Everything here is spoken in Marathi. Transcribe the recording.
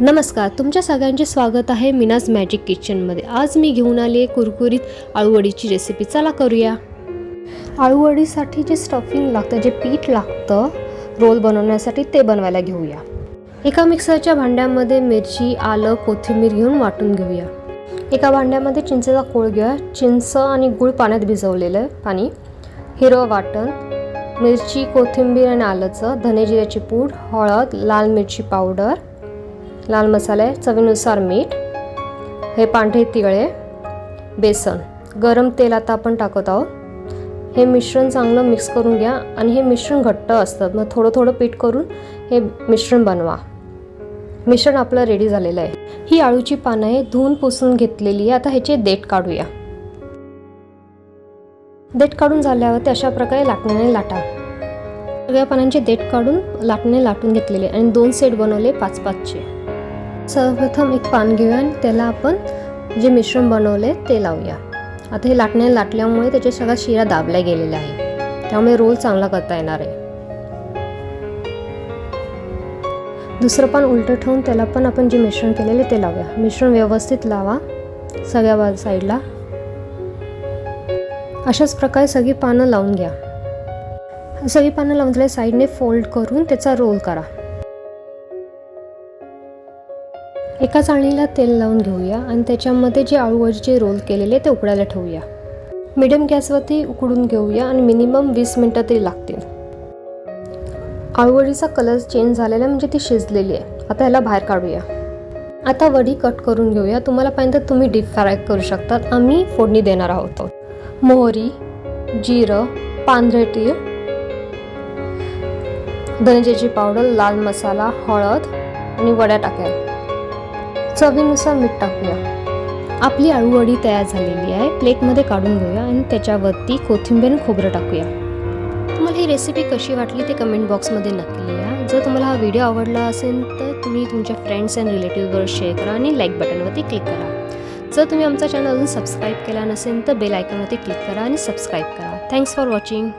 नमस्कार तुमच्या सगळ्यांचे स्वागत आहे मीनाज मॅजिक किचनमध्ये. आज मी घेऊन आली आहे कुरकुरीत आळूवडीची रेसिपी चला करूया. आळूवडीसाठी जे स्टफिंग लागतं जे पीठ लागतं रोल बनवण्यासाठी ते बनवायला घेऊया. एका मिक्सरच्या भांड्यामध्ये मिरची आलं कोथिंबीर घेऊन वाटून घेऊया. एका भांड्यामध्ये चिंचेचा कोळ घेऊया. चिंच आणि गूळ पाण्यात भिजवलेलं आहे पाणी हिरवं वाटण मिरची कोथिंबीर आणि आलंचं धने जिऱ्याची पूड हळद लाल मिरची पावडर लाल मसाले चवीनुसार मीठ हे पांढरे तिळे बेसन. गरम तेल आता आपण टाकत आहोत. हे मिश्रण चांगलं मिक्स करून घ्या आणि हे मिश्रण घट्ट असतं. मग थोडं थोडं पीठ करून हे मिश्रण बनवा. मिश्रण आपलं रेडी झालेलं आहे. ही आळूची पानं आहे धुवून पुसून घेतलेली आहे. आता ह्याचे देठ काढूया. देठ काढून झाल्यावर ते अशा प्रकारे लाटण्याने लाटा. सगळ्या पानांचे देठ काढून लाटणे लाटून घेतलेले आणि दोन सेट बनवले पाच पाचचे सर्वप्रथम एक पान घेऊया आणि त्याला आपण जे मिश्रण बनवले ते लावूया. आता हे लाटणे लाटल्यामुळे त्याच्या सगळ्या शिरा दाबल्या गेलेल्या आहे त्यामुळे रोल चांगला करता येणार आहे. दुसरं पान उलटं ठेवून त्याला पण आपण जे मिश्रण केलेले ते लावूया. मिश्रण व्यवस्थित लावा सगळ्या बाजू साईडला. अशाच प्रकारे सगळी पानं लावून घ्या. सगळी पानं लावून त्याला साईडने फोल्ड करून त्याचा रोल करा. एका चाळणीला तेल लावून घेऊया आणि त्याच्यामध्ये जे आळूवडीचे रोल केलेले ते उकडायला ठेवूया. मिडियम गॅसवरती उकडून घेऊया आणि मिनिमम वीस मिनटं तरी लागतील. आळूवडीचा कलर चेंज झालेला आहे म्हणजे ती शिजलेली आहे. आता ह्याला बाहेर काढूया. आता वडी कट करून घेऊया. तुम्हाला पाहिजे तर तुम्ही डीप फ्राय करू शकतात. आम्ही फोडणी देणार आहोत. मोहरी जिरं पांढरे तीळ धनेजिरची पावडर लाल मसाला हळद आणि वड्या टाकायला चवीनुसार मीठ टाकूया. आपली आळूवडी तयार झालेली आहे. प्लेटमध्ये काढून घेऊया आणि त्याच्यावरती कोथिंबीर आणि खोबरं टाकूया. तुम्हाला ही रेसिपी कशी वाटली ते कमेंट बॉक्समध्ये नक्की लिहा. जर तुम्हाला हा व्हिडिओ आवडला असेल तर तुम्ही तुमच्या फ्रेंड्स अँड रिलेटिव्हवर शेअर करा आणि लाईक बटनवरती क्लिक करा. जर तुम्ही आमचा चॅनल अजून सबस्क्राईब केला नसेल तर बेल आयकॉनवरती क्लिक करा आणि सबस्क्राईब करा. Thanks for watching